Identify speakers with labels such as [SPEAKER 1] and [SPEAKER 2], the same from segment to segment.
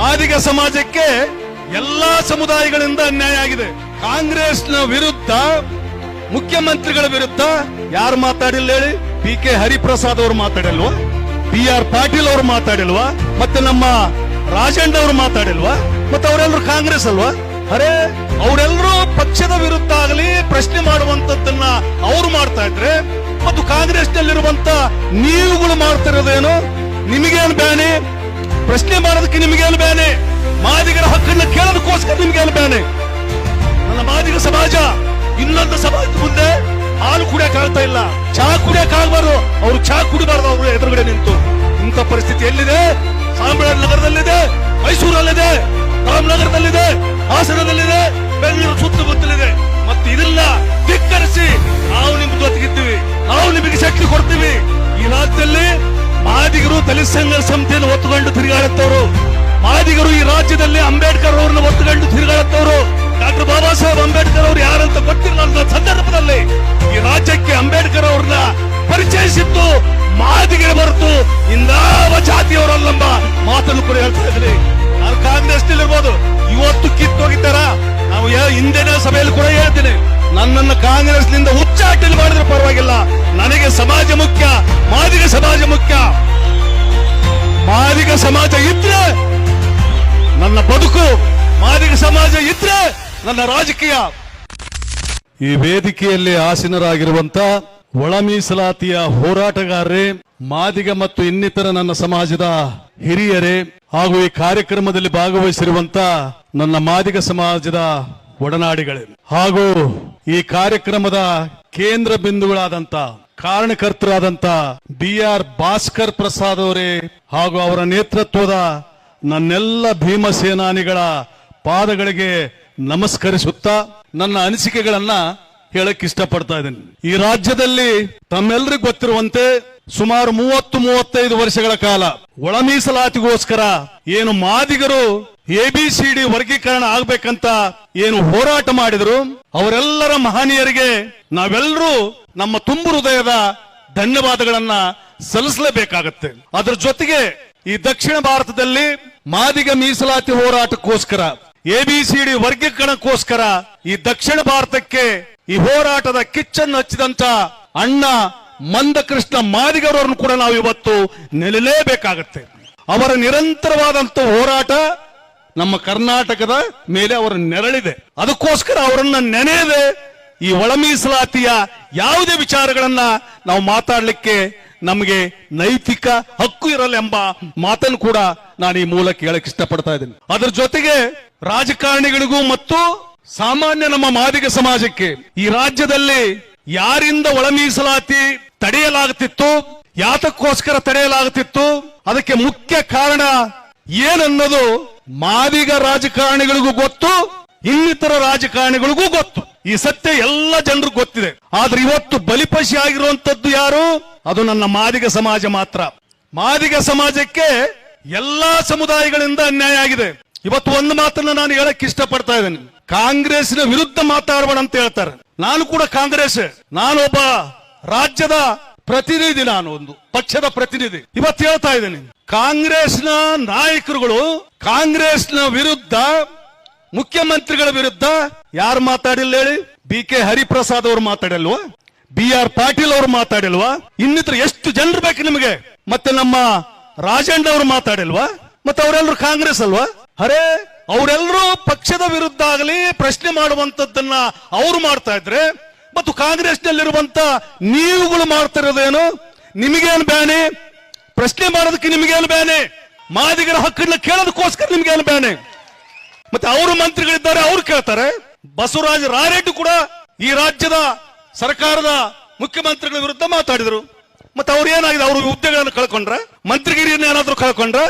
[SPEAKER 1] ಮಾದಿಗ ಸಮಾಜಕ್ಕೆ ಎಲ್ಲಾ ಸಮುದಾಯಗಳಿಂದ ಅನ್ಯಾಯ ಆಗಿದೆ. ಕಾಂಗ್ರೆಸ್ನ ವಿರುದ್ಧ, ಮುಖ್ಯಮಂತ್ರಿಗಳ ವಿರುದ್ಧ ಯಾರು ಮಾತಾಡಿಲ್ಲ ಹೇಳಿ? ಪಿ ಕೆ ಹರಿಪ್ರಸಾದ್ ಅವರು ಮಾತಾಡಿಲ್ವಾ? ಬಿ ಆರ್ ಪಾಟೀಲ್ ಅವರು ಮಾತಾಡಿಲ್ವಾ? ಮತ್ತೆ ನಮ್ಮ ರಾಜಣ್ಣ ಅವರು ಮಾತಾಡಿಲ್ವಾ? ಮತ್ತೆ ಅವರೆಲ್ಲರೂ ಕಾಂಗ್ರೆಸ್ ಅಲ್ವಾ? ಅರೆ, ಅವರೆಲ್ಲರೂ ಪಕ್ಷದ ವಿರುದ್ಧ ಆಗಲಿ ಪ್ರಶ್ನೆ ಮಾಡುವಂತದ್ದನ್ನ ಅವ್ರು ಮಾಡ್ತಾ ಇದ್ರೆ, ಮತ್ತು ಕಾಂಗ್ರೆಸ್ನಲ್ಲಿರುವಂತ ನೀವುಗಳು ಮಾಡ್ತಿರೋದೇನು ನಿಮಗೇನು ಬ್ಯಾನೆ ಪ್ರಶ್ನೆ ಮಾಡೋದಕ್ಕೆ ನಿಮಗೇನು ಬೇನೆ? ಮಾದಿಗರ ಹಕ್ಕನ್ನು ಕೇಳೋದಕ್ಕೋಸ್ಕರ ನಿಮಗೇನು ಬ್ಯಾನೆ ನನ್ನ ಮಾದಿಗ ಸಮಾಜ, ಇನ್ನೊಂದು ಸಮಾಜದ ಮುಂದೆ ಹಾಲು ಕುಡಿಯಕ್ ಆಗ್ತಾ ಇಲ್ಲ. ಚಹಾ ಕುಡಿಯಕ್ ಆಗ್ಬಾರ್ದು. ಅವ್ರು ಚಹಾ ಕುಡಿಬಾರ್ದು, ಅವರು ಎದುರುಗಡೆ ನಿಂತು. ಇಂಥ ಪರಿಸ್ಥಿತಿ ಎಲ್ಲಿದೆ? ಸಾಂಬಳ ನಗರದಲ್ಲಿದೆ, ಮೈಸೂರಲ್ಲಿದೆ, ರಾಮನಗರದಲ್ಲಿದೆ, ಹಾಸನದಲ್ಲಿದೆ, ಬೆಂಗಳೂರು ಸುತ್ತಮುತ್ತಲಿದೆ ಮತ್ತೆ ಇದೆಲ್ಲ ಧಿಕ್ಕರಿಸಿ ನಾವು ನಿಮ್ ಜೊತೆಗಿದ್ದೀವಿ. ನಾವು ನಿಮಗೆ ಶಕ್ತಿ ಕೊಡ್ತೀವಿ. ಈ ರಾಜ್ಯದಲ್ಲಿ ಮಾದಿಗರು ದಲಿತ ಸಂಘ ಸಂಸ್ಥೆಯನ್ನು ಒತ್ತುಕೊಂಡು ತಿರುಗಾಡುತ್ತವರು. ಮಾದಿಗರು ಈ ರಾಜ್ಯದಲ್ಲಿ ಅಂಬೇಡ್ಕರ್ ಅವರನ್ನು ಒತ್ತುಕೊಂಡು ತಿರುಗಾಡುತ್ತವರು. ಡಾಕ್ಟರ್ ಬಾಬಾ ಸಾಹೇಬ್ ಅಂಬೇಡ್ಕರ್ ಅವರು ಯಾರಂತ ಅಂತ ಸಂದರ್ಭದಲ್ಲಿ ಈ ರಾಜ್ಯಕ್ಕೆ ಅಂಬೇಡ್ಕರ್ ಅವ್ರನ್ನ ಪರಿಚಯಿಸಿದ್ದು ಮಾದಿಗೆ ಬರುತ್ತು ಇಂದಾವ ಜಾತಿಯವರಲ್ಲಂಬ ಮಾತನ್ನು ಕೂಡ ಹೇಳ್ತಾ ಇದ್ರಿ ಕಾಂಗ್ರೆಸ್ ಇರ್ಬೋದು ಇವತ್ತು ಕಿತ್ತೋಗಿದ್ದಾರ? ನಾವು ಹಿಂದಿನ ಸಭೆಯಲ್ಲಿ ಕೂಡ ಹೇಳ್ತೀನಿ. ನನ್ನನ್ನು ಕಾಂಗ್ರೆಸ್ನಿಂದ ಹುಚ್ಚಾಟಲ್ ಮಾಡಿದ್ರೆ ಪರವಾಗಿಲ್ಲ. ನನಗೆ ಸಮಾಜ ಮುಖ್ಯ, ಮಾದಿಗ ಸಮಾಜ ಮುಖ್ಯ. ಮಾದಿಗ ಸಮಾಜ ಇದ್ರೆ ನನ್ನ ಬದುಕು, ಮಾದಿಗ ಸಮಾಜ ಇದ್ರೆ ನನ್ನ ರಾಜಕೀಯ. ಈ ವೇದಿಕೆಯಲ್ಲಿ ಆಸೀನರಾಗಿರುವಂತ ಒಳ ಮೀಸಲಾತಿಯ ಹೋರಾಟಗಾರರೇ, ಮಾದಿಗ ಮತ್ತು ಇನ್ನಿತರ ನನ್ನ ಸಮಾಜದ ಹಿರಿಯರೇ, ಹಾಗೂ ಈ ಕಾರ್ಯಕ್ರಮದಲ್ಲಿ ಭಾಗವಹಿಸಿರುವಂತ ನನ್ನ ಮಾದಿಗ ಸಮಾಜದ ಒಡನಾಡಿಗಳೇ. ಹಾಗೂ ಈ ಕಾರ್ಯಕ್ರಮದ ಕೇಂದ್ರ ಬಿಂದುಗಳಾದಂತ ಕಾರಣಕರ್ತರಾದಂತ ಬಿ ಆರ್ ಭಾಸ್ಕರ್ ಪ್ರಸಾದ್ ಅವರೇ ಹಾಗೂ ಅವರ ನೇತೃತ್ವದ ನನ್ನೆಲ್ಲ ಭೀಮ ಸೇನಾನಿಗಳ ಪಾದಗಳಿಗೆ ನಮಸ್ಕರಿಸುತ್ತಾ ನನ್ನ ಅನಿಸಿಕೆಗಳನ್ನ ಹೇಳಕ್ ಇಷ್ಟಪಡ್ತಾ ಇದ್ದೀನಿ. ಈ ರಾಜ್ಯದಲ್ಲಿ ತಮ್ಮೆಲ್ಲರಿಗೂ ಗೊತ್ತಿರುವಂತೆ ಸುಮಾರು ಮೂವತ್ತು, ಮೂವತ್ತೈದು ವರ್ಷಗಳ ಕಾಲ ಒಳ ಮೀಸಲಾತಿಗೋಸ್ಕರ ಏನು ಮಾದಿಗರು ಎ ಬಿ ಸಿ ಡಿ ವರ್ಗೀಕರಣ ಆಗ್ಬೇಕಂತ ಏನು ಹೋರಾಟ ಮಾಡಿದ್ರು, ಅವರೆಲ್ಲರ ಮಹನೀಯರಿಗೆ ನಾವೆಲ್ಲರೂ ನಮ್ಮ ತುಂಬು ಹೃದಯದ ಧನ್ಯವಾದಗಳನ್ನ ಸಲ್ಲಿಸಲೇಬೇಕಾಗತ್ತೆ. ಅದರ ಜೊತೆಗೆ ಈ ದಕ್ಷಿಣ ಭಾರತದಲ್ಲಿ ಮಾದಿಗ ಮೀಸಲಾತಿ ಹೋರಾಟಕ್ಕೋಸ್ಕರ ಎಬಿಸಿಡಿ ವರ್ಗೀಕರಣಕ್ಕೋಸ್ಕರ ಈ ದಕ್ಷಿಣ ಭಾರತಕ್ಕೆ ಈ ಹೋರಾಟದ ಕಿಚ್ಚನ್ನು ಹಚ್ಚಿದಂತ ಅಣ್ಣ ಮಂದಕೃಷ್ಣ ಮಾದಿಗರವರನ್ನು ಕೂಡ ನಾವು ಇವತ್ತು ನೆಲೆಲೇಬೇಕಾಗತ್ತೆ. ಅವರ ನಿರಂತರವಾದಂತ ಹೋರಾಟ ನಮ್ಮ ಕರ್ನಾಟಕದ ಮೇಲೆ ಅವರ ನೆರಳಿದೆ. ಅದಕ್ಕೋಸ್ಕರ ಅವರನ್ನ ನೆನೆಯದೆ ಈ ಒಳ ಮೀಸಲಾತಿಯ ಯಾವುದೇ ವಿಚಾರಗಳನ್ನ ನಾವು ಮಾತಾಡಲಿಕ್ಕೆ ನಮಗೆ ನೈತಿಕ ಹಕ್ಕು ಇರಲ್ಲ ಮಾತನ್ನು ಕೂಡ ನಾನು ಈ ಮೂಲಕ ಹೇಳಕ್ ಇಷ್ಟಪಡ್ತಾ ಇದ್ದೀನಿ. ಅದರ ಜೊತೆಗೆ ರಾಜಕಾರಣಿಗಳಿಗೂ ಮತ್ತು ಸಾಮಾನ್ಯ ನಮ್ಮ ಮಾದಿಗ ಸಮಾಜಕ್ಕೆ, ಈ ರಾಜ್ಯದಲ್ಲಿ ಯಾರಿಂದ ಒಳ ಮೀಸಲಾತಿ ತಡೆಯಲಾಗುತ್ತಿತ್ತು, ಯಾತಕ್ಕೋಸ್ಕರ ತಡೆಯಲಾಗುತ್ತಿತ್ತು, ಅದಕ್ಕೆ ಮುಖ್ಯ ಕಾರಣ ಏನನ್ನೋದು ಮಾದಿಗ ರಾಜಕಾರಣಿಗಳಿಗೂ ಗೊತ್ತು, ಇನ್ನಿತರ ರಾಜಕಾರಣಿಗಳಿಗೂ ಗೊತ್ತು. ಈ ಸತ್ಯ ಎಲ್ಲ ಜನರಿಗೂ ಗೊತ್ತಿದೆ. ಆದ್ರೆ ಇವತ್ತು ಬಲಿಪಶಿ ಆಗಿರುವಂತದ್ದು ಯಾರು? ಅದು ನನ್ನ ಮಾದಿಗ ಸಮಾಜ ಮಾತ್ರ. ಮಾದಿಗ ಸಮಾಜಕ್ಕೆ ಎಲ್ಲಾ ಸಮುದಾಯಗಳಿಂದ ಅನ್ಯಾಯ ಆಗಿದೆ. ಇವತ್ತು ಒಂದು ಮಾತನ್ನ ನಾನು ಹೇಳಕ್ ಇಷ್ಟಪಡ್ತಾ ಇದ್ದೇನೆ. ಕಾಂಗ್ರೆಸ್ನ ವಿರುದ್ಧ ಮಾತಾಡಬೇಡ ಅಂತ ಹೇಳ್ತಾರೆ. ನಾನು ಕೂಡ ಕಾಂಗ್ರೆಸ್, ನಾನೊಬ್ಬ ರಾಜ್ಯದ ಪ್ರತಿನಿಧಿ ನಾನು ಒಂದು, ಪಕ್ಷದ ಪ್ರತಿನಿಧಿ. ಇವತ್ತು ಹೇಳ್ತಾ ಇದ್ದೇನೆ ಕಾಂಗ್ರೆಸ್ನ ನಾಯಕರುಗಳು ಕಾಂಗ್ರೆಸ್ನ ವಿರುದ್ಧ, ಮುಖ್ಯಮಂತ್ರಿಗಳ ವಿರುದ್ಧ ಯಾರು ಮಾತಾಡಿಲ್ಲ ಹೇಳಿ? ಬಿ ಕೆ ಹರಿಪ್ರಸಾದ್ ಅವರು ಮಾತಾಡಿಲ್ವಾ? ಬಿ ಆರ್ ಪಾಟೀಲ್ ಅವರು ಮಾತಾಡಿಲ್ವಾ? ಇನ್ನಿತರ ಎಷ್ಟು ಜನರು ಬೇಕು ನಿಮಗೆ? ಮತ್ತೆ ನಮ್ಮ ರಾಜಣ್ಣ ಅವರು ಮಾತಾಡಿಲ್ವಾ? ಮತ್ತೆ ಅವರೆಲ್ಲರೂ ಕಾಂಗ್ರೆಸ್ ಅಲ್ವಾ? ಅರೆ ಅವರೆಲ್ಲರೂ ಪಕ್ಷದ ವಿರುದ್ಧ ಆಗಲಿ ಪ್ರಶ್ನೆ ಮಾಡುವಂತದ್ದನ್ನ ಅವರು ಮಾಡ್ತಾ ಇದ್ರೆ, ಮತ್ತು ಕಾಂಗ್ರೆಸ್ನಲ್ಲಿರುವಂತ ನೀವುಗಳು ಮಾಡ್ತಿರೋದೇನು ನಿಮಗೇನು ಬ್ಯಾನೆ? ಪ್ರಶ್ನೆ ಮಾಡೋದಕ್ಕೆ ನಿಮಗೇನು ಬ್ಯಾನೆ? ಮಾದಿಗರ ಹಕ್ಕನ್ನ ಕೇಳೋದಕ್ಕೋಸ್ಕರ ನಿಮ್ಗೇನು ಬ್ಯಾನೆ? ಮತ್ತೆ ಅವರು ಮಂತ್ರಿಗಳಿದ್ದಾರೆ, ಅವ್ರು ಕೇಳ್ತಾರೆ. ಬಸವರಾಜ ರಾರೆಡ್ಡಿ ಕೂಡ ಈ ರಾಜ್ಯದ ಸರ್ಕಾರದ ಮುಖ್ಯಮಂತ್ರಿಗಳ ವಿರುದ್ಧ ಮಾತಾಡಿದ್ರು. ಮತ್ತೆ ಅವ್ರು ಏನಾಗಿದೆ? ಅವರು ಹುದ್ದೆಗಳನ್ನು ಕಳ್ಕೊಂಡ್ರ, ಮಂತ್ರಿಗಿರಿಯನ್ನು ಏನಾದರೂ ಕಳ್ಕೊಂಡ್ರ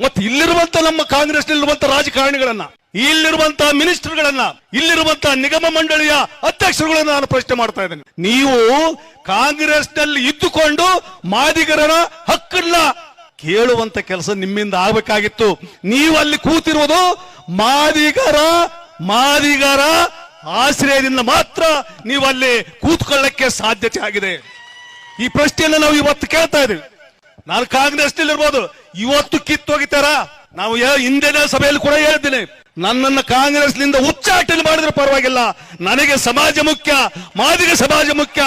[SPEAKER 1] ಮತ್ತೆ ಇಲ್ಲಿರುವಂತ ನಮ್ಮ ಕಾಂಗ್ರೆಸ್ ನಲ್ಲಿರುವಂತ ರಾಜಕಾರಣಿಗಳನ್ನ, ಇಲ್ಲಿರುವಂತ ಮಿನಿಸ್ಟರ್ಗಳನ್ನ ಇಲ್ಲಿರುವಂತಹ ನಿಗಮ ಮಂಡಳಿಯ ಅಧ್ಯಕ್ಷರುಗಳನ್ನ ನಾನು ಪ್ರಶ್ನೆ ಮಾಡ್ತಾ ಇದ್ದೇನೆ. ನೀವು ಕಾಂಗ್ರೆಸ್ನಲ್ಲಿ ಇದ್ದುಕೊಂಡು ಮಾದಿಗರನ ಹಕ್ಕನ್ನ ಕೇಳುವಂತ ಕೆಲಸ ನಿಮ್ಮಿಂದ ಆಗ್ಬೇಕಾಗಿತ್ತು. ನೀವು ಅಲ್ಲಿ ಕೂತಿರುವುದು ಮಾದಿಗರ ಮಾದಿಗರ ಆಶ್ರಯದಿಂದ ಮಾತ್ರ ನೀವು ಅಲ್ಲಿ ಕೂತ್ಕೊಳ್ಳಕ್ಕೆ ಸಾಧ್ಯತೆ ಆಗಿದೆ. ಈ ಪ್ರಶ್ನೆಯನ್ನು ನಾವು ಇವತ್ತು ಕೇಳ್ತಾ ಇದ್ದೀವಿ. ನಾನು ಕಾಂಗ್ರೆಸ್ ಇರ್ಬೋದು ಇವತ್ತು ಕಿತ್ತೋಗಿತಾರ ನಾವು ಹಿಂದಿನ ಸಭೆಯಲ್ಲಿ ಕೂಡ ಹೇಳ್ತೀನಿ ನನ್ನನ್ನು ಕಾಂಗ್ರೆಸ್ನಿಂದ ಉಚ್ಚಾಟನೆ ಮಾಡಿದ್ರೆ ಪರವಾಗಿಲ್ಲ. ನನಗೆ ಸಮಾಜ ಮುಖ್ಯ, ಮಾದಿಗ ಸಮಾಜ ಮುಖ್ಯ.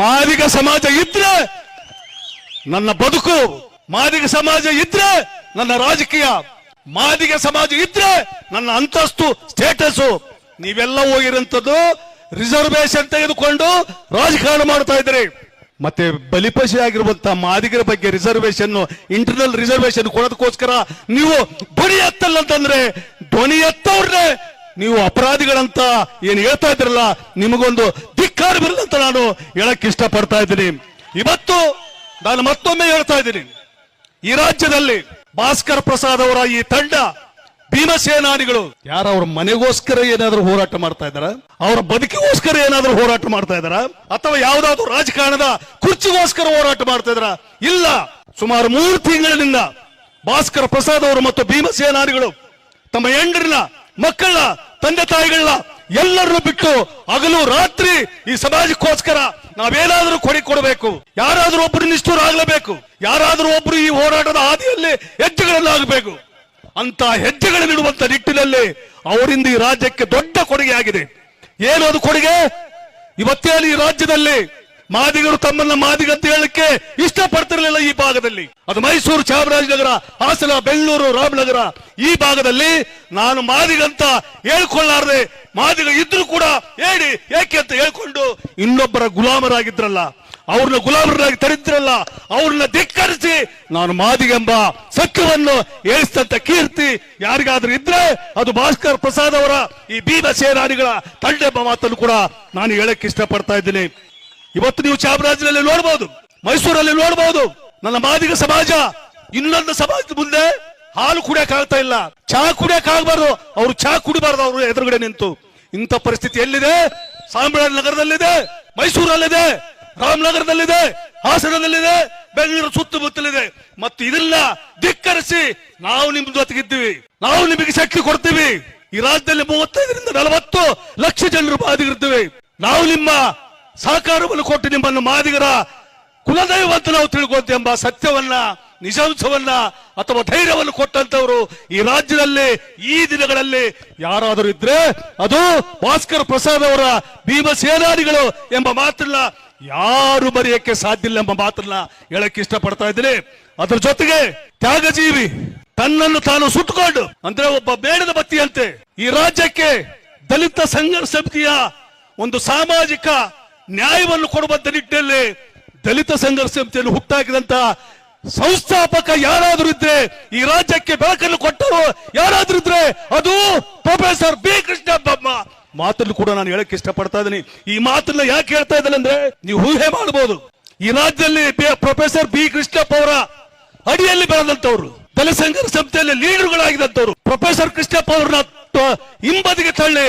[SPEAKER 1] ಮಾದಿಗ ಸಮಾಜ ಇದ್ರೆ ನನ್ನ ಬದುಕು, ಮಾದಿಗ ಸಮಾಜ ಇದ್ರೆ ನನ್ನ ರಾಜಕೀಯ, ಮಾದಿಗ ಸಮಾಜ ಇದ್ರೆ ನನ್ನ ಅಂತಸ್ತು ಸ್ಟೇಟಸ್ ನೀವೆಲ್ಲ ಹೋಗಿರಂತದ್ದು ರಿಸರ್ವೇಶನ್ ತೆಗೆದುಕೊಂಡು ರಾಜಕಾರಣ ಮಾಡ್ತಾ ಇದ್ರಿ ಮತ್ತೆ ಬಲಿಪಶಿ ಆಗಿರುವಂತಹ ಮಾದಿಗರ ಬಗ್ಗೆ ರಿಸರ್ವೇಶನ್ ಇಂಟರ್ನಲ್ ರಿಸರ್ವೇಶನ್ ಕೊಡೋದಕ್ಕೋಸ್ಕರ ನೀವು ಧ್ವನಿ ಎತ್ತಲ್ಲ ಅಂತಂದ್ರೆ ಧ್ವನಿ ಎತ್ತವ್ರೆ ನೀವು ಅಪರಾಧಿಗಳಂತ ಏನು ಹೇಳ್ತಾ ಇದ್ರಲ್ಲ ನಿಮಗೊಂದು ಧಿಕ್ಕಾರ ಬರಲ್ಲ ಅಂತ ನಾನು ಹೇಳಕ್ ಇಷ್ಟಪಡ್ತಾ ಇದ್ದೀನಿ. ಇವತ್ತು ನಾನು ಮತ್ತೊಮ್ಮೆ ಹೇಳ್ತಾ ಇದ್ದೀನಿ. ಈ ರಾಜ್ಯದಲ್ಲಿ ಭಾಸ್ಕರ್ ಪ್ರಸಾದ್ ಅವರ ಈ ತಂಡ ಭೀಮಸೇನಾನಿಗಳು ಯಾರ ಅವ್ರ ಮನೆಗೋಸ್ಕರ ಏನಾದ್ರೂ ಹೋರಾಟ ಮಾಡ್ತಾ ಇದಾರ ಅವರ ಬದುಕಿಗೋಸ್ಕರ ಏನಾದ್ರೂ ಹೋರಾಟ ಮಾಡ್ತಾ ಇದಾರ ಅಥವಾ ಯಾವ್ದಾದ್ರು ರಾಜಕಾರಣದ ಕುರ್ಚಿಗೋಸ್ಕರ ಹೋರಾಟ ಮಾಡ್ತಾ ಇದಾರ ಇಲ್ಲ. ಸುಮಾರು ಮೂರು ತಿಂಗಳಿನಿಂದ ಭಾಸ್ಕರ ಪ್ರಸಾದ್ ಅವರು ಮತ್ತು ಭೀಮಸೇನಾನಿಗಳು ತಮ್ಮ ಹೆಂಡರಿನ ಮಕ್ಕಳ ತಂದೆ ತಾಯಿಗಳನ್ನ ಎಲ್ಲರನ್ನು ಬಿಟ್ಟು ಹಗಲು ರಾತ್ರಿ ಈ ಸಮಾಜಕ್ಕೋಸ್ಕರ ನಾವೇನಾದ್ರೂ ಕೊಡಿ ಕೊಡಬೇಕು. ಯಾರಾದ್ರೂ ಒಬ್ರು ನಿಷ್ಠೂರ ಆಗ್ಲೇಬೇಕು ಯಾರಾದ್ರೂ ಒಬ್ರು ಈ ಹೋರಾಟದ ಹಾದಿಯಲ್ಲಿ ಹೆಜ್ಜೆಗಳನ್ನಾಗಬೇಕು ಅಂತ ಹೆಜ್ಜೆಗಳನ್ನಿಡುವಂತ ನಿಟ್ಟಿನಲ್ಲಿ ಅವರಿಂದ ಈ ರಾಜ್ಯಕ್ಕೆ ದೊಡ್ಡ ಕೊಡುಗೆ ಆಗಿದೆ ಏನು ಅದು ಕೊಡುಗೆ? ಇವತ್ತೇ ಈ ರಾಜ್ಯದಲ್ಲಿ ಮಾದಿಗರು ತಮ್ಮನ್ನ ಮಾದಿಗ ಅಂತ ಹೇಳಕ್ಕೆ ಇಷ್ಟಪಡ್ತಿರಲಿಲ್ಲ ಈ ಭಾಗದಲ್ಲಿ. ಅದು ಮೈಸೂರು ಚಾಮರಾಜನಗರ, ಹಾಸನ ಬೆಂಗಳೂರು ರಾಮನಗರ ಈ ಭಾಗದಲ್ಲಿ ನಾನು ಮಾದಿಗಂತ ಹೇಳ್ಕೊಳ್ಳಾರ್ದೆ ಮಾದಿಗ ಇದ್ರು ಕೂಡ ಹೇಳಿ ಏಕೆ ಅಂತ ಹೇಳ್ಕೊಂಡು ಇನ್ನೊಬ್ಬರ ಗುಲಾಮರಾಗಿದ್ರಲ್ಲ. ಅವ್ರನ್ನ ಗುಲಾಮರಾಗಿ ತರಿದ್ರಲ್ಲ, ಅವ್ರನ್ನ ಧಿಕ್ಕರಿಸಿ ನಾನು ಮಾದಿಗೆಂಬ ಸತ್ಯವನ್ನು ಏರಿಸಿದಂತ ಕೀರ್ತಿ ಯಾರಿಗಾದ್ರೂ ಇದ್ರೆ ಅದು ಭಾಸ್ಕರ್ ಪ್ರಸಾದ್ ಅವರ ಈ ಬೀದ ಸೇನಾನಿಗಳ ತಂಡೆಂಬ ಮಾತನ್ನು ಕೂಡ ನಾನು ಹೇಳಕ್ ಇಷ್ಟಪಡ್ತಾ ಇದ್ದೀನಿ. ಇವತ್ತು ನೀವು ಚಾಮರಾಜನಲ್ಲಿ ನೋಡಬಹುದು ಮೈಸೂರಲ್ಲಿ ನೋಡಬಹುದು ನನ್ನ ಮಾದಿಗ ಸಮಾಜ. ಇನ್ನೊಂದು ಸಮಾಜದ ಮುಂದೆ ಹಾಲು ಕುಡಿಯಕ್ ಆಗ್ತಾ ಇಲ್ಲ. ಚಹಾ ಕುಡಿಯಕ್ ಆಗ್ಬಾರ್ದು. ಅವ್ರು ಚಹಾ ಕುಡಿಬಾರ್ದು, ಅವರು ಎದುರುಗಡೆ ನಿಂತು. ಇಂಥ ಪರಿಸ್ಥಿತಿ ಎಲ್ಲಿದೆ? ನಗರದಲ್ಲಿದೆ ಮೈಸೂರಲ್ಲಿದೆ. ರಾಮನಗರದಲ್ಲಿದೆ, ಹಾಸನದಲ್ಲಿದೆ, ಬೆಂಗಳೂರು ಸುತ್ತಮುತ್ತಲಿದೆ. ಮತ್ತು ಇದೆಲ್ಲ ಧಿಕ್ಕರಿಸಿ ನಾವು ನಿಮ್ ಜೊತೆಗಿದ್ದೀವಿ. ನಾವು ನಿಮಗೆ ಶಕ್ತಿ ಕೊಡ್ತೀವಿ. ಈ ರಾಜ್ಯದಲ್ಲಿ ಮೂವತ್ತೈದರಿಂದ ನಲವತ್ತು ಲಕ್ಷ ಜನರು ಬಾಧಿಗಿರ್ತೀವಿ ನಾವು ನಿಮ್ಮ ಸಹಕಾರವನ್ನು ಕೊಟ್ಟು ನಿಮ್ಮನ್ನು ಮಾದಿಗರ ಕುಲದೈವ ಅಂತ ನಾವು ತಿಳ್ಕೊಂತೀವಿ ಎಂಬ ಸತ್ಯವನ್ನ, ನಿಜಾಂಶವನ್ನ ಅಥವಾ ಧೈರ್ಯವನ್ನು ಕೊಟ್ಟಂತವರು ಈ ರಾಜ್ಯದಲ್ಲಿ, ಈ ದಿನಗಳಲ್ಲಿ ಯಾರಾದರೂ ಇದ್ರೆ ಅದು ಭಾಸ್ಕರ್ ಪ್ರಸಾದ್ ಅವರ ಭೀಮ ಸೇನಾನಿಗಳು ಎಂಬ ಮಾತನ್ನ ಯಾರು ಬರೆಯಕ್ಕೆ ಸಾಧ್ಯ ಇಲ್ಲ ಎಂಬ ಮಾತನ್ನ ಹೇಳಕ್ಕೆ ಇಷ್ಟಪಡ್ತಾ ಇದ್ದೀನಿ. ಅದ್ರ ಜೊತೆಗೆ ತ್ಯಾಗಜೀವಿ ತನ್ನನ್ನು ತಾನು ಸುಟ್ಟುಕೊಂಡು, ಅಂದ್ರೆ ಒಬ್ಬ ಬೇಡದ ಬತ್ತಿಯಂತೆ ಈ ರಾಜ್ಯಕ್ಕೆ ದಲಿತ ಸಂಘರ್ಷ ಸಮಿತಿಯ ಒಂದು ಸಾಮಾಜಿಕ ನ್ಯಾಯವನ್ನು ಕೊಡುವಂತ ನಿಟ್ಟಿನಲ್ಲಿ ದಲಿತ ಸಂಘರ್ಷ ಸಮಿತಿಯನ್ನು ಹುಟ್ಟಾಕಿದಂತ ಸಂಸ್ಥಾಪಕ ಯಾರಾದ್ರೂ ಇದ್ರೆ ಈ ರಾಜ್ಯಕ್ಕೆ ಬೆಳಕನ್ನು ಕೊಟ್ಟರು ಯಾರಾದ್ರೂ ಇದ್ರೆ ಅದು ಪ್ರೊಫೆಸರ್ ಬಿ ಕೃಷ್ಣಪ್ಪ ಮಾತನ್ನು ಕೂಡ ನಾನು ಹೇಳಕ್ ಇಷ್ಟಪಡ್ತಾ ಇದ್ದೀನಿ. ಈ ಮಾತನ್ನ ಯಾಕೆ ಹೇಳ್ತಾ ಇದ್ದೀನಿ ಅಂದ್ರೆ ನೀವು ಊಹೆ ಮಾಡಬಹುದು. ಈ ರಾಜ್ಯದಲ್ಲಿ ಪ್ರೊಫೆಸರ್ ಬಿ ಕೃಷ್ಣಪ್ಪ ಅವರ ಅಡಿಯಲ್ಲಿ ಬೆಳೆದಂತವ್ರು ದಲಿತ ಸಂಘರ್ಷ ಸಂಸ್ಥೆಯಲ್ಲಿ ಲೀಡರ್ಗಳಾಗಿದ್ದಂಥವ್ರು. ಪ್ರೊಫೆಸರ್ ಕೃಷ್ಣಪ್ಪ ಅವ್ರನ್ನ ಹಿಂಬದಿಗೆ ತಳ್ಳಿ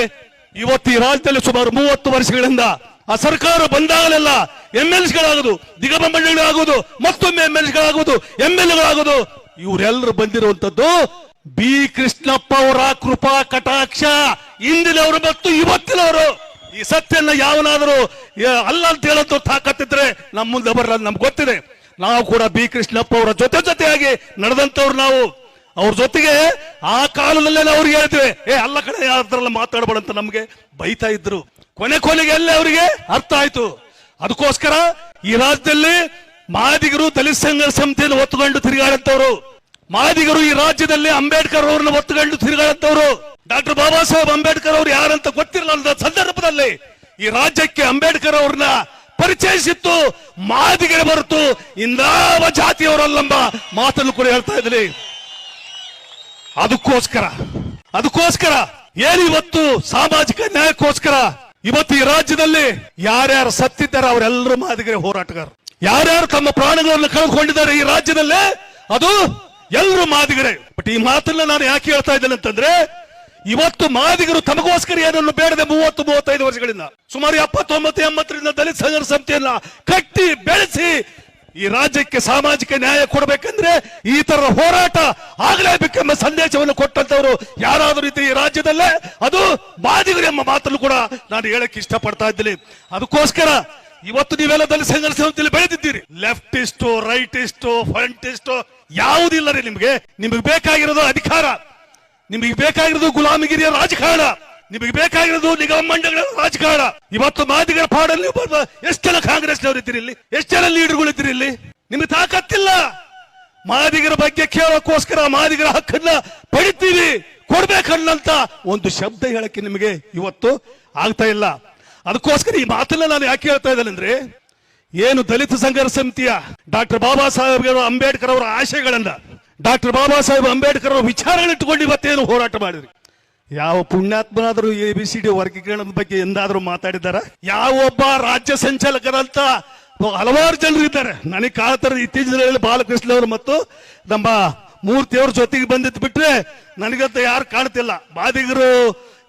[SPEAKER 1] ಇವತ್ತು ಈ ರಾಜ್ಯದಲ್ಲಿ ಸುಮಾರು ಮೂವತ್ತು ವರ್ಷಗಳಿಂದ ಆ ಸರ್ಕಾರ ಬಂದಾಗಲೆಲ್ಲ ಎಂ ಎಲ್ ಸಿಗಳಾಗುದು ದಿಗಮ ಮಂಡಳಿಗಳಾಗುವುದು ಮತ್ತೊಮ್ಮೆ ಎಂ ಎಲ್ ಗಳಾಗುವುದು ಎಂ ಎಲ್ ಗಳಾಗುವುದು ಇವರೆಲ್ಲರೂ ಬಂದಿರುವಂತದ್ದು ಬಿ ಕೃಷ್ಣಪ್ಪ ಅವರ ಕೃಪಾ ಕಟಾಕ್ಷ ಇಂದಿನವರು ಮತ್ತು ಇವತ್ತಿನವರು. ಈ ಸತ್ಯನ ಯಾವನಾದರೂ ಅಲ್ಲ ಅಂತ ಹೇಳಂತ ತಾಕತ್ತಿದ್ರೆ ನಮ್ಮ ಮುಂದೆ ಬರಲ್ಲ ನಮ್ಗೆ ಗೊತ್ತಿದೆ. ನಾವು ಕೂಡ ಬಿ ಕೃಷ್ಣಪ್ಪ ಅವರ ಜೊತೆ ಜೊತೆಯಾಗಿ ನಡೆದಂತವ್ರು ನಾವು. ಅವ್ರ ಜೊತೆಗೆ ಆ ಕಾಲದಲ್ಲೇ ನಾವು ಅವ್ರಿಗೆ ಹೇಳ್ತೇವೆ, ಏ, ಅಲ್ಲ ಕಡೆ ಯಾರದ್ರಲ್ಲ ಮಾತಾಡಬೇಡ ಅಂತ ನಮ್ಗೆ ಬೈತಾ ಇದ್ರು. ಕೊನೆ ಕೊನೆಗೆ ಎಲ್ಲ ಅವರಿಗೆ ಅರ್ಥ ಆಯ್ತು. ಅದಕ್ಕೋಸ್ಕರ ಈ ರಾಜ್ಯದಲ್ಲಿ ಮಾದಿಗರು ದಲಿತ ಸಂಘ ಸಮಿತಿಯನ್ನು ಒತ್ತುಕೊಂಡು ತಿರುಗಾಡಂತವ್ರು ಮಾದಿಗರು ಈ ರಾಜ್ಯದಲ್ಲಿ ಅಂಬೇಡ್ಕರ್ ಅವರನ್ನು ಒತ್ತುಕೊಂಡು ತಿರುಗಾಡಂತವ್ರು ಡಾಕ್ಟರ್ ಬಾಬಾ ಸಾಹೇಬ್ ಅಂಬೇಡ್ಕರ್ ಅವರು ಯಾರಂತ ಗೊತ್ತಿರಲಿಲ್ಲ ಸಂದರ್ಭದಲ್ಲಿ ಈ ರಾಜ್ಯಕ್ಕೆ ಅಂಬೇಡ್ಕರ್ ಅವ್ರನ್ನ ಪರಿಚಯಿಸಿತ್ತು, ಮಾದಿಗರೆ ಬರುತ್ತು ಇಂದಾವ ಜಾತಿಯವರಲ್ಲಂಬ ಮಾತನ್ನು ಕೂಡ ಹೇಳ್ತಾ ಇದ್ರಿ ಅದಕ್ಕೋಸ್ಕರ ಅದಕ್ಕೋಸ್ಕರ ಏನು ಇವತ್ತು ಸಾಮಾಜಿಕ ನ್ಯಾಯಕ್ಕೋಸ್ಕರ? ಇವತ್ತು ಈ ರಾಜ್ಯದಲ್ಲಿ ಯಾರ್ಯಾರು ಸತ್ತಿದ್ದಾರೆ ಅವರೆಲ್ಲರೂ ಮಾದಿಗರೆ ಹೋರಾಟಗಾರರು. ಯಾರ್ಯಾರು ತಮ್ಮ ಪ್ರಾಣಗಳನ್ನು ಕಳೆದುಕೊಂಡಿದ್ದಾರೆ ಈ ರಾಜ್ಯದಲ್ಲಿ? ಅದು ಎಲ್ಲರೂ ಮಾದಿಗರೇ. ಬಟ್ ಈ ಮಾತನ್ನ ನಾನು ಯಾಕೆ ಹೇಳ್ತಾ ಇದ್ದೇನೆ ಅಂತಂದ್ರೆ, ಇವತ್ತು ಮಾದಿಗರು ತಮಗೋಸ್ಕರ ಏನನ್ನು ಬೇಡದೆ ಮೂವತ್ತು, ಮೂವತ್ತೈದು ವರ್ಷಗಳಿಂದ, ಸುಮಾರು ಎಪ್ಪತ್ತೊಂಬತ್ತು, ಎಂಬತ್ತರಿಂದ ದಲಿತ ಸಂಘರ್ಷ ಸಮಿತಿಯನ್ನ ಕಟ್ಟಿ, ಬೆಳೆಸಿ ಈ ರಾಜ್ಯಕ್ಕೆ ಸಾಮಾಜಿಕ ನ್ಯಾಯ ಕೊಡಬೇಕಂದ್ರೆ ಈ ತರ ಹೋರಾಟ ಆಗಲೇಬೇಕೆಂಬ ಸಂದೇಶವನ್ನು ಕೊಟ್ಟಂತವರು ಯಾರಾದರೂ ಇದ್ರೆ ಈ ರಾಜ್ಯದಲ್ಲೇ, ಅದು ಮಾದಿಗರು ಎಂಬ ಮಾತನ್ನು ಕೂಡ ನಾನು ಹೇಳಕ್ಕೆ ಇಷ್ಟಪಡ್ತಾ ಇದ್ದೀನಿ. ಅದಕ್ಕೋಸ್ಕರ ಇವತ್ತು ನೀವೆಲ್ಲ ದಲಿತ ಸಂಘರ್ಷದಲ್ಲಿ ಬೆಳೆದಿದ್ದೀರಿ. Leftist rightist front ಇಸ್ಟು ಯಾವುದಿಲ್ಲ ರೀ ನಿಮ್ಗೆ. ನಿಮಗೆ ಬೇಕಾಗಿರೋದು ಅಧಿಕಾರ. ನಿಮಗೆ ಬೇಕಾಗಿರೋದು ಗುಲಾಮಗಿರಿಯ ರಾಜಕಾರಣ. ನಿಮಗೆ ಬೇಕಾಗಿರೋದು ನಿಗಮ ಮಂಡಳಿಗಳ ರಾಜಕಾರಣ. ಇವತ್ತು ಮಾದಿಗರ ಪಾಡಲ್ಲಿ ಎಷ್ಟು ಜನ ಕಾಂಗ್ರೆಸ್ನವರು ಇದ್ದೀರಿ ಇಲ್ಲಿ? ಎಷ್ಟು ಜನ ಲೀಡರ್ಗಳು ಇದ್ದೀರಿ ಇಲ್ಲಿ? ನಿಮಗೆ ತಾಕತ್ತಿಲ್ಲ. ಮಾದಿಗರ ಬಗ್ಗೆ ಕೇಳೋಕ್ಕೋಸ್ಕರ ಮಾದಿಗರ ಹಕ್ಕನ್ನ ಪಡಿತೀವಿ. ಕೊಡ್ಬೇಕನ್ನಂತ ಒಂದು ಶಬ್ದ ಹೇಳಕ್ಕೆ ನಿಮಗೆ ಇವತ್ತು ಆಗ್ತಾ ಇಲ್ಲ. ಅದಕ್ಕೋಸ್ಕರ ಈ ಮಾತನ್ನ ನಾನು ಯಾಕೆ ಹೇಳ್ತಾ ಇದ್ದೇನೆ ಅಂದ್ರೆ, ಏನು ದಲಿತ ಸಂಘರ್ಷ ಸಮಿತಿಯ ಡಾಕ್ಟರ್ ಬಾಬಾ ಸಾಹೇಬ್ ಅಂಬೇಡ್ಕರ್ ಅವರ ಆಶಯಗಳನ್ನ, ಡಾಕ್ಟರ್ ಬಾಬಾ ಸಾಹೇಬ್ ಅಂಬೇಡ್ಕರ್ ಅವರ ವಿಚಾರಗಳಿಟ್ಟುಕೊಂಡು ಇವತ್ತೇನು ಹೋರಾಟ ಮಾಡಿದ್ರಿ? ಯಾವ ಪುಣ್ಯಾತ್ಮನಾದರೂ ಎ ಬಿ ಸಿ ಡಿ ವರ್ಗೀಕರಣದ ಬಗ್ಗೆ ಎಂದಾದರೂ ಮಾತಾಡಿದಾರ ಯಾವೊಬ್ಬ ರಾಜ್ಯ ಸಂಚಾಲಕರಂತ ಹಲವಾರು ಜನರು ಇದ್ದಾರೆ. ನನಗೆ ಕಾಲತರ ಇತ್ತೀಚಿನ ಬಾಲಕೃಷ್ಣ ಅವರು ಮತ್ತು ನಮ್ಮ ಮೂರ್ತಿಯವ್ರ ಜೊತೆಗೆ ಬಂದಿದ್ದು ಬಿಟ್ರೆ ನನಗಂತ ಯಾರು ಕಾಣ್ತಿಲ್ಲ. ಬಾದಿಗರು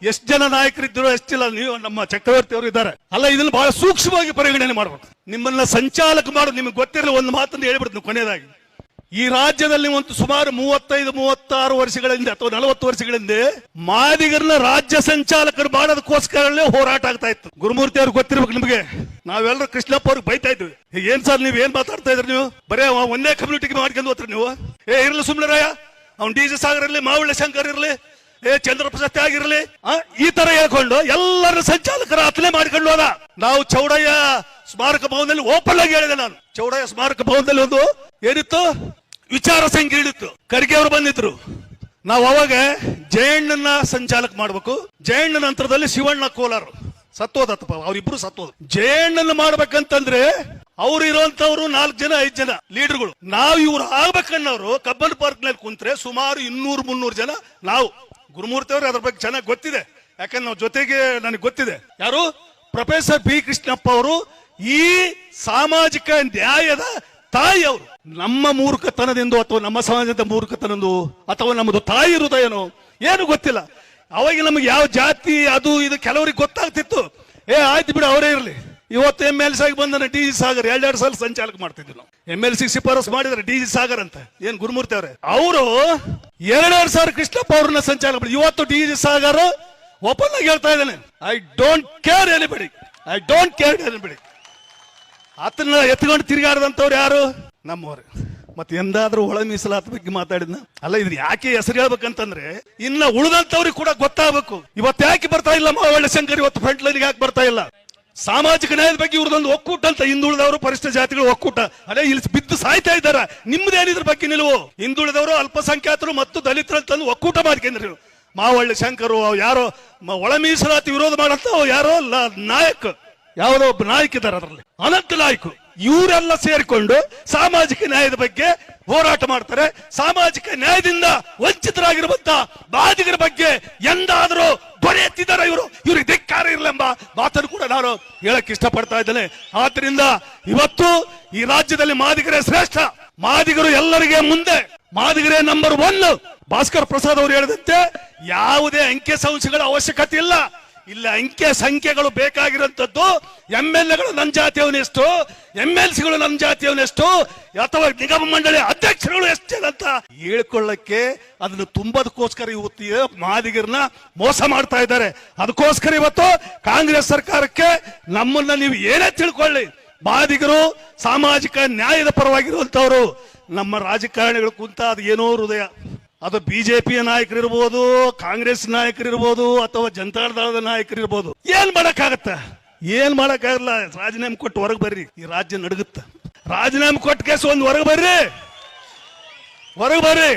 [SPEAKER 1] ಎಷ್ಟು ಜನ ನಾಯಕರಿದ್ದರು ಎಷ್ಟಿಲ್ಲ, ನೀವು ನಮ್ಮ ಚಕ್ರವರ್ತಿ ಅವರು ಇದ್ದಾರೆ. ಅಲ್ಲ, ಇದನ್ನ ಬಹಳ ಸೂಕ್ಷ್ಮವಾಗಿ ಪರಿಗಣನೆ ಮಾಡಬೇಕು. ನಿಮ್ಮನ್ನ ಸಂಚಾಲಕ ಮಾಡೋದು ನಿಮಗೆ ಗೊತ್ತಿರಲಿ, ಒಂದು ಮಾತನ್ನು ಹೇಳ್ಬಿಡ್ತೀನಿ ಕೊನೆಯದಾಗಿ. ಈ ರಾಜ್ಯದಲ್ಲಿ ಒಂದು ಸುಮಾರು ಮೂವತ್ತೈದು, ಮೂವತ್ತಾರು ವರ್ಷಗಳಿಂದ ಅಥವಾ ನಲವತ್ತು ವರ್ಷಗಳಿಂದ ಮಾದಿಗರನ್ನ ರಾಜ್ಯ ಸಂಚಾಲಕರು ಮಾಡೋದಕ್ಕೋಸ್ಕರನೇ ಹೋರಾಟ ಆಗ್ತಾ ಇತ್ತು. ಗುರುಮೂರ್ತಿ ಅವ್ರಿಗೆ ಗೊತ್ತಿರ್ಬೇಕು ನಿಮಗೆ. ನಾವೆಲ್ಲರೂ ಕೃಷ್ಣಪ್ಪ ಅವ್ರಿಗೆ ಬೈತಾ ಇದ್ವಿ. ಏನ್ ಸರ್, ನೀವು ಏನ್ ಮಾತಾಡ್ತಾ ಇದ್ರಿ ನೀವು? ಬರೇ ಒಂದೇ ಕಮ್ಯುನಿಟಿಗೆ ಮಾಡ್ಕೊಂಡು ಹೋಗ್ತೀರಿ ನೀವು. ಏ, ಇರಲಿ ಸುಮ್ನೆ ರಾಯ. ಅವ್ನು ಡಿ ಜೆ ಸಾಗರ್ ಇರಲಿ, ಮಾವಳ್ಳಿ ಶಂಕರ್ ಇರ್ಲಿ ಏ ಚಂದ್ರ ಪ್ರಶಸ್ತಿ ಆಗಿರ್ಲಿ. ಈ ತರ ಹೇಳ್ಕೊಂಡು ಎಲ್ಲರ ಸಂಚಾಲಕರ ಹತ್ತನೆ ಮಾಡ್ಕೊಂಡು ಅದ ನಾವು ಚೌಡಯ್ಯ ಸ್ಮಾರಕ ಭವನದಲ್ಲಿ ಓಪನ್ ಆಗಿ ಹೇಳಿದೆ ನಾನು. ಚೌಡಯ್ಯ ಸ್ಮಾರಕ ಭವನದಲ್ಲಿ ಒಂದು ಏನಿತ್ತು? ವಿಚಾರ ಸಂಕಿರಣಿತ್ತು ಖರ್ಗೆ ಅವರು ಬಂದಿದ್ರು. ನಾವು ಅವಾಗ ಜಯಣ್ಣನ ಸಂಚಾಲಕ ಮಾಡ್ಬೇಕು. ಜಯಣ್ಣ ನಂತರದಲ್ಲಿ ಶಿವಣ್ಣ ಕೋಲಾರ. ಸತ್ತೋದತ್ತಪ್ಪ ಅವರಿಬ್ರು ಸತ್ತೋದು ಜಯಣ್ಣನ ಮಾಡ್ಬೇಕಂತಂದ್ರೆ ಅವ್ರು ಇರುವಂತವ್ರು ನಾಲ್ಕು ಜನ, ಐದು ಜನ ಲೀಡರ್ಗಳು. ನಾವು ಇವ್ರು ಆಗ್ಬೇಕನ್ನೋರು ಕಬ್ಬನ್ ಪಾರ್ಕ್ನಲ್ಲಿ ಕುಂತ್ರೆ ಸುಮಾರು ಇನ್ನೂರು ಮುನ್ನೂರು ಜನ ನಾವು. ಗುರುಮೂರ್ತಿ ಅವರು, ಅದ್ರ ಬಗ್ಗೆ ಚೆನ್ನಾಗಿ ಗೊತ್ತಿದೆ. ಯಾಕಂದ್ರೆ ನಾವು ಜೊತೆಗೆ ನನಗೆ ಗೊತ್ತಿದೆ. ಯಾರು? ಪ್ರೊಫೆಸರ್ ಬಿ ಕೃಷ್ಣಪ್ಪ ಅವರು ಈ ಸಾಮಾಜಿಕ ನ್ಯಾಯದ ತಾಯಿ ಅವರು. ನಮ್ಮ ಮೂರ್ಖತನದಿಂದ ಅಥವಾ ನಮ್ಮ ಸಮಾಜದ ಮೂರ್ಖತನದ್ದು ಅಥವಾ ನಮ್ಮದು ತಾಯಿ ಹೃದಯನೋ ಏನು ಗೊತ್ತಿಲ್ಲ. ಅವಾಗ ನಮಗೆ ಯಾವ ಜಾತಿ, ಅದು, ಇದು ಕೆಲವರಿಗೆ ಗೊತ್ತಾಗ್ತಿತ್ತು. ಏ, ಆಯ್ತು ಬಿಡು, ಅವರೇ ಇರಲಿ. ಇವತ್ತು ಎಂ ಎಲ್ ಸಿ ಬಂದ ಡಿ ಜಿ ಸಾಗರ್ ಎರಡೆರಡು ಸಲ ಸಂಚಾಲಕ ಮಾಡ್ತಿದ್ವಿ ನಾವು. ಎಂ ಎಲ್ ಸಿ ಶಿಫಾರಸ್ ಮಾಡಿದ್ರೆ ಡಿ ಜಿ ಸಾಗರ್ ಅಂತ. ಏನ್ ಗುರುಮೂರ್ತಿ ಅವರೇ? ಅವರು ಎರಡೆರಡು ಸಾವಿರ ಕೃಷ್ಣಪ್ಪ ಅವ್ರನ್ನ ಸಂಚಾಲಕ ಮಾಡಿ ಇವತ್ತು ಡಿ ಜಿ ಸಾಗರ್ ಓಪನ್ ಆಗಿ ಹೇಳ್ತಾ ಇದ್ದಾನೆ. I don't care anybody I don't care anybody ಆತನ ಎತ್ಕೊಂಡು ತಿರುಗಾಡದಂತವ್ರು ಯಾರು? ನಮ್ಮವರು. ಮತ್ತೆ ಎಂದಾದ್ರೂ ಒಳ ಮೀಸಲಾತ ಬಗ್ಗೆ ಮಾತಾಡಿದ್ನ? ಅಲ್ಲ ಇದ್ರ ಯಾಕೆ ಹೆಸರು ಹೇಳ್ಬೇಕಂತಂದ್ರೆ, ಇನ್ನ ಉಳಿದಂತವ್ರಿಗೆ ಕೂಡ ಗೊತ್ತಾಗಬೇಕು. ಇವತ್ತು ಯಾಕೆ ಬರ್ತಾ ಇಲ್ಲ ಒಳ್ಳೆ ಶಂಕರ್? ಇವತ್ತು ಫ್ರಂಟ್ ಲೈನ್ಗೆ ಯಾಕೆ ಬರ್ತಾ ಇಲ್ಲ? ಸಾಮಾಜಿಕ ನ್ಯಾಯದ ಬಗ್ಗೆ ಇವ್ರದೊಂದು ಒಕ್ಕೂಟ ಅಂತ ಹಿಂದುಳಿದವರು ಪರಿಶಿಷ್ಟ ಜಾತಿಗಳು ಒಕ್ಕೂಟ. ಅದೇ ಇಲ್ಲಿ ಬಿದ್ದು ಸಾಯ್ತಾ ಇದ್ದಾರ. ನಿಮ್ದೇನಿದ್ರ ಬಗ್ಗೆ ನಿಲುವು? ಹಿಂದುಳಿದವರು ಅಲ್ಪಸಂಖ್ಯಾತರು ಮತ್ತು ದಲಿತರು ಅಂತಂದು ಒಕ್ಕೂಟ ಮಾಡ್ಕೊಂಡ್ರಿ. ಮಾವಳ್ಳಿ ಶಂಕರು ಯಾರೋ ಒಳ ಮೀಸಲಾತಿ ವಿರೋಧ ಮಾಡಂತ ಯಾರೋ ನಾಯಕ. ಯಾವುದೋ ಒಬ್ಬ ನಾಯಕ ಇದ್ದಾರೆ ಅದರಲ್ಲಿ. ಅನಂತ ನಾಯಕ. ಇವರೆಲ್ಲ ಸೇರಿಕೊಂಡು ಸಾಮಾಜಿಕ ನ್ಯಾಯದ ಬಗ್ಗೆ ಹೋರಾಟ ಮಾಡ್ತಾರೆ. ಸಾಮಾಜಿಕ ನ್ಯಾಯದಿಂದ ವಂಚಿತರಾಗಿರುವಂತ ಬಾಧಿಗರ ಬಗ್ಗೆ ಎಂದಾದರೂ ದೊರೆಯುತ್ತಿದ್ದಾರೆ ಎತ್ತಿದ್ದಾರೆ ಇವರು? ಇವ್ರಿಗೆ ಧಿಕ್ಕಾರ ಇರಲೆಂಬ ಮಾತನ್ನು ಕೂಡ ನಾನು ಹೇಳಕ್ ಇಷ್ಟಪಡ್ತಾ ಇದ್ದೇನೆ. ಆದ್ರಿಂದ ಇವತ್ತು ಈ ರಾಜ್ಯದಲ್ಲಿ ಮಾದಿಗರೇ ಶ್ರೇಷ್ಠ. ಮಾದಿಗರು ಎಲ್ಲರಿಗೆ ಮುಂದೆ. ಮಾದಿಗರೇ ನಂಬರ್ ಒನ್ ಭಾಸ್ಕರ್ ಪ್ರಸಾದ್ ಅವರು ಹೇಳಿದಂತೆ ಯಾವುದೇ ಅಂಕೆ ಸಂಸ್ಥೆಗಳ ಅವಶ್ಯಕತೆ ಇಲ್ಲ. ಇಲ್ಲ, ಅಂಕೆ ಸಂಖ್ಯೆಗಳು ಬೇಕಾಗಿರುವಂತದ್ದು ಎಂ ಎಲ್ ಎಗಳು ನನ್ನ ಜಾತಿಯವನೆಷ್ಟು ಎಂ ಎಲ್ ಸಿಗಳು ನನ್ನ ಜಾತಿಯವನೆಷ್ಟು ಅಥವಾ ನಿಗಮ ಮಂಡಳಿ ಅಧ್ಯಕ್ಷರುಗಳು ಅಂತ ಹೇಳ್ಕೊಳ್ಳಕ್ಕೆ ಅದನ್ನು ತುಂಬದಕ್ಕೋಸ್ಕರ ಇವತ್ತು ಮಾದಿಗರನ್ನ ಮೋಸ ಮಾಡ್ತಾ ಇದ್ದಾರೆ. ಅದಕ್ಕೋಸ್ಕರ ಇವತ್ತು ಕಾಂಗ್ರೆಸ್ ಸರ್ಕಾರಕ್ಕೆ ನಮ್ಮನ್ನ ನೀವು ಏನೇ ತಿಳ್ಕೊಳ್ಳಿ, ಮಾದಿಗರು ಸಾಮಾಜಿಕ ನ್ಯಾಯದ ಪರವಾಗಿರುವಂತವರು ನಮ್ಮ ರಾಜಕಾರಣಿಗಳು ಕುಂತ ಅದು ಏನೋ ಹೃದಯ. ಅದು ಬಿಜೆಪಿಯ ನಾಯಕರಿರ್ಬೋದು, ಕಾಂಗ್ರೆಸ್ ನಾಯಕರಿರ್ಬೋದು, ಅಥವಾ ಜನತಾದಳದ ನಾಯಕರಿರ್ಬೋದು. ಏನ್ ಮಾಡಕ್ಕಾಗತ್ತ? ಏನ್ ಮಾಡಕ್ಕಾಗಲ್ಲ? ರಾಜೀನಾಮೆ ಕೊಟ್ಟು ಹೊರಗೆ ಬರ್ರಿ. ಈ ರಾಜ್ಯ ನಡುಗುತ್ತ. ರಾಜೀನಾಮೆ ಕೊಟ್ಟ ಕೇಸ್ ಒಂದು ಹೊರಗೆ ಬರ್ರಿ. ಹೊರಗೆ ಬರ್ರಿ.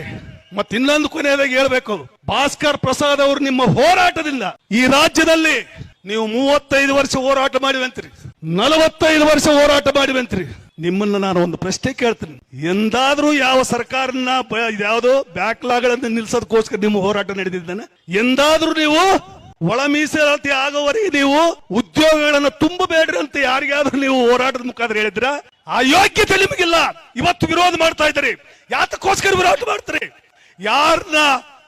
[SPEAKER 1] ಮತ್ ಇನ್ನೊಂದು ಕೊನೆಯದಾಗಿ ಹೇಳ್ಬೇಕು. ಭಾಸ್ಕರ್ ಪ್ರಸಾದ್ ಅವರು ನಿಮ್ಮ ಹೋರಾಟದಿಂದ ಈ ರಾಜ್ಯದಲ್ಲಿ ನೀವು ಮೂವತ್ತೈದು ವರ್ಷ ಹೋರಾಟ ಮಾಡಿವಂತ್ರಿ. ನಲವತ್ತೈದು ವರ್ಷ ಹೋರಾಟ ಮಾಡಿವಂತ್ರಿ. ನಿಮ್ಮನ್ನ ನಾನು ಒಂದು ಪ್ರಶ್ನೆ ಕೇಳ್ತೀನಿ. ಎಂದಾದ್ರೂ ಯಾವ ಸರ್ಕಾರನ ಬ- ಬ್ಯಾಕ್ಲಾಗಳನ್ನು ನಿಲ್ಸೋದಕ್ಕೋಸ್ಕರ ನಿಮ್ಮ ಹೋರಾಟ ನಡೆದಿದ್ದಾನೆ? ಎಂದಾದ್ರೂ ನೀವು ಒಳ ಮೀಸಲಾತಿ ಆಗೋವರೆಗೆ ನೀವು ಉದ್ಯೋಗಗಳನ್ನು ತುಂಬಬೇಡ್ರಿ ಅಂತ ಯಾರಿಗಾದ್ರೂ ನೀವು ಹೋರಾಟದ ಮುಖಾಂತರ ಹೇಳಿದ್ರ ಆ ಯೋಗ್ಯತೆ ನಿಮಗಿಲ್ಲ. ಇವತ್ತು ವಿರೋಧ ಮಾಡ್ತಾ ಇದ್ದೀರಿ. ಯಾತಕ್ಕೋಸ್ಕರ ವಿರೋಧ ಮಾಡ್ತೀರಿ? ಯಾರನ್ನ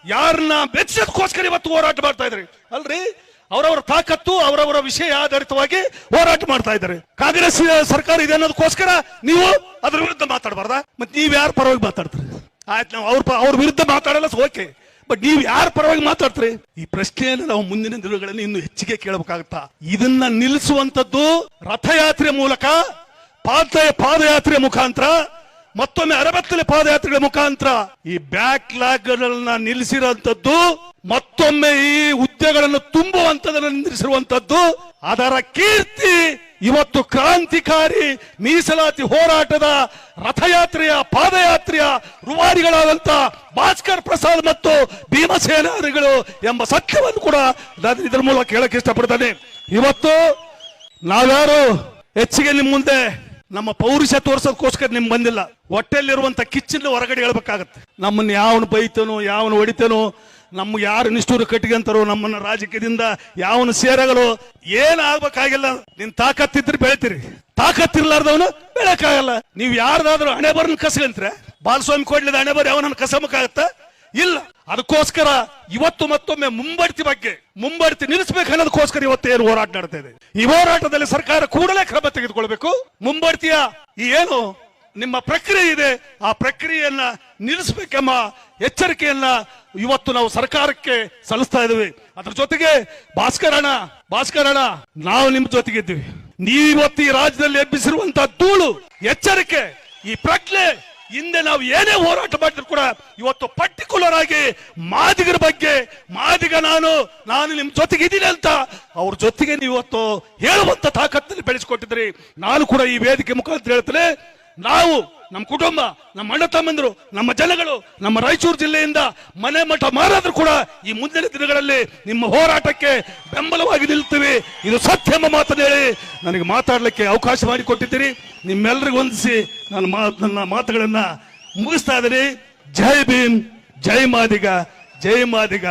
[SPEAKER 1] ಯಾರನ್ನ ಬೆಚ್ಚದಕ್ಕೋಸ್ಕರ ಇವತ್ತು ಹೋರಾಟ ಮಾಡ್ತಾ ಇದ್ರಿ ಅಲ್ರಿ? ಅವರವರ ತಾಕತ್ತು, ಅವರವರ ವಿಷಯ ಆಧಾರಿತವಾಗಿ ಹೋರಾಟ ಮಾಡ್ತಾ ಇದ್ದಾರೆ. ಕಾಂಗ್ರೆಸ್ ಸರ್ಕಾರ ಇದೆ ಅನ್ನೋದಕ್ಕೋಸ್ಕರ ನೀವು ಅದ್ರ ವಿರುದ್ಧ ಮಾತಾಡಬಾರ್ದ? ಮತ್ತೆ ನೀವ್ ಯಾರ ಪರವಾಗಿ ಮಾತಾಡ್ತೀರಿ? ಆಯ್ತು, ನಾವು ಅವ್ರ ಅವ್ರ ವಿರುದ್ಧ ಮಾತಾಡಲ್ಲ ಓಕೆ ಬಟ್ ನೀವು ಯಾರ ಪರವಾಗಿ ಮಾತಾಡ್ತೀರಿ? ಈ ಪ್ರಶ್ನೆಯನ್ನು ನಾವು ಮುಂದಿನ ದಿನಗಳಲ್ಲಿ ಇನ್ನು ಹೆಚ್ಚಿಗೆ ಕೇಳಬೇಕಾಗತ್ತಾ? ಇದನ್ನ ನಿಲ್ಲಿಸುವಂತದ್ದು ರಥಯಾತ್ರೆ ಮೂಲಕ ಪಾದ ಪಾದಯಾತ್ರೆ ಮುಖಾಂತರ ಮತ್ತೊಮ್ಮೆ ಅರವತ್ತನೇ ಪಾದಯಾತ್ರೆಗಳ ಮುಖಾಂತರ ಈ ಬ್ಯಾಕ್ ಗಳನ್ನ ನಿಲ್ಲಿಸಿರುವಂತದ್ದು ಮತ್ತೊಮ್ಮೆ ಈ ಹುದ್ದೆಗಳನ್ನು ತುಂಬುವಂತದನ್ನು ನಿಲ್ಲಿಸಿರುವಂತದ್ದು ಅದರ ಕೀರ್ತಿ, ಇವತ್ತು ಕ್ರಾಂತಿಕಾರಿ ಮೀಸಲಾತಿ ಹೋರಾಟದ ರಥಯಾತ್ರೆಯ, ಪಾದಯಾತ್ರೆಯ ರುವಾರಿಗಳಾದಂತ ಭಾಸ್ಕರ್ ಪ್ರಸಾದ್ ಮತ್ತು ಭೀಮಸೇನಾರಿಗಳು ಎಂಬ ಸತ್ಯವನ್ನು ಕೂಡ ನಾನು ಇದರ ಮೂಲಕ ಹೇಳಕ್ ಇಷ್ಟಪಡ್ತೇನೆ. ಇವತ್ತು ನಾವ್ಯಾರು ಹೆಚ್ಚಿಗೆ ನಿಮ್ಮ ಮುಂದೆ ನಮ್ಮ ಪೌರುಷ ತೋರ್ಸೋದಕ್ಕೋಸ್ಕರ ನಿಮ್ ಬಂದಿಲ್ಲ. ಹೊಟ್ಟೆಲಿರುವಂತ ಕಿಚ್ಚನ್ನ ಹೊರಗಡೆ ಹೇಳ್ಬೇಕಾಗತ್ತೆ. ನಮ್ಮನ್ನ ಯಾವನು ಬೈತೇನೋ, ಯಾವನು ಹೊಡಿತೇನೋ, ನಮ್ಮ ಯಾರು ನಿಷ್ಠೂರ ಕಟ್ಟಿಗೆಂತಾರೋ ನಮ್ಮನ್ನ ರಾಜಕೀಯದಿಂದ ಯಾವನು ಸೇರಗಲು, ಏನ್ ಆಗ್ಬೇಕಾಗಿಲ್ಲ. ನಿನ್ ತಾಕತ್ತಿದ್ರೆ ಬೆಳಿತೀರಿ. ತಾಕತ್ತಿರ್ಲಾರ್ದವನು ಬೆಳಕಾಗಲ್ಲ. ನೀವು ಯಾರ್ದಾದ್ರೂ ಹಣೆ ಬರ್ನ ಕಸಗಂತ್ರೆ ಬಾಲಸ್ವಾಮಿ ಕೊಡ್ಲಿದ ಹಣೆ ಬರ ಯಾವನ ಕಸಮಕ್ಕಾಗತ್ತ ಇಲ್ಲ. ಅದಕ್ಕೋಸ್ಕರ ಇವತ್ತು ಮತ್ತೊಮ್ಮೆ ಮುಂಬಡ್ತಿ ಬಗ್ಗೆ, ಮುಂಬಡ್ತಿ ನಿಲ್ಲಿಸಬೇಕು ಅನ್ನೋದಕ್ಕೋಸ್ಕರ ಇವತ್ತು ಏನು ಹೋರಾಟ ನಡ್ತಾ ಈ ಹೋರಾಟದಲ್ಲಿ ಸರ್ಕಾರ ಕೂಡಲೇ ಕ್ರಮ ತೆಗೆದುಕೊಳ್ಬೇಕು. ಮುಂಬಡ್ತಿಯ ಈ ಏನು ನಿಮ್ಮ ಪ್ರಕ್ರಿಯೆ ಇದೆ, ಆ ಪ್ರಕ್ರಿಯೆಯನ್ನ ನಿಲ್ಲಿಸಬೇಕೆಂಬ ಎಚ್ಚರಿಕೆಯನ್ನ ಇವತ್ತು ನಾವು ಸರ್ಕಾರಕ್ಕೆ ಸಲ್ಲಿಸ್ತಾ ಇದ್ದೀವಿ. ಅದ್ರ ಜೊತೆಗೆ ಭಾಸ್ಕರಣ ಭಾಸ್ಕರಣ ನಾವು ನಿಮ್ಮ ಜೊತೆಗಿದ್ದೀವಿ ಇವತ್ತು ಈ ರಾಜ್ಯದಲ್ಲಿ ಎಬ್ಬಿಸಿರುವಂತಹ ಧೂಳು, ಎಚ್ಚರಿಕೆ, ಈ ಪ್ರಜ್ಞೆ ಹಿಂದೆ ನಾವು ಏನೇ ಹೋರಾಟ ಮಾಡಿದ್ರು ಕೂಡ ಇವತ್ತು ಪರ್ಟಿಕ್ಯುಲರ್ ಆಗಿ ಮಾದಿಗರ ಬಗ್ಗೆ, ಮಾದಿಗ ನಾನು ನಾನು ನಿಮ್ ಜೊತೆಗೆ ಇದ್ದೀನಿ ಅಂತ ಅವ್ರ ಜೊತೆಗೆ ನೀವು ಇವತ್ತು ಹೇಳುವಂತ ತಾಕತ್ತಲ್ಲಿ ಬೆಳೆಸಿಕೊಟ್ಟಿದ್ರಿ ನಾನು ಕೂಡ ಈ ವೇದಿಕೆ ಮುಖಾಂತರ ಹೇಳ್ತೇನೆ, ನಾವು ನಮ್ಮ ಕುಟುಂಬ, ನಮ್ಮ ಅಣ್ಣ ತಮ್ಮಂದರು, ನಮ್ಮ ಜನಗಳು, ನಮ್ಮ ರಾಯಚೂರು ಜಿಲ್ಲೆಯಿಂದ ಮನೆ ಮಠ ಮಾರಾದ್ರೂ ಕೂಡ ಈ ಮುಂದಿನ ದಿನಗಳಲ್ಲಿ ನಿಮ್ಮ ಹೋರಾಟಕ್ಕೆ ಬೆಂಬಲವಾಗಿ ನಿಲ್ತೀವಿ. ಇದು ಸತ್ಯ ಎಂಬ ಮಾತನ್ನು ಹೇಳಿ ನನಗೆ ಮಾತಾಡಲಿಕ್ಕೆ ಅವಕಾಶ ಮಾಡಿಕೊಟ್ಟಿದ್ದೀರಿ. ನಿಮ್ಮೆಲ್ಲರಿಗೂ ಹೊಂದಿಸಿ ನನ್ನ ಮಾತು ನನ್ನ ಮಾತುಗಳನ್ನು ಮುಗಿಸ್ತಾ ಇದ್ದೀನಿ. ಜೈ ಭೀಮ್, ಜೈ ಮಾದಿಗ ಜೈ ಮಾದಿಗ.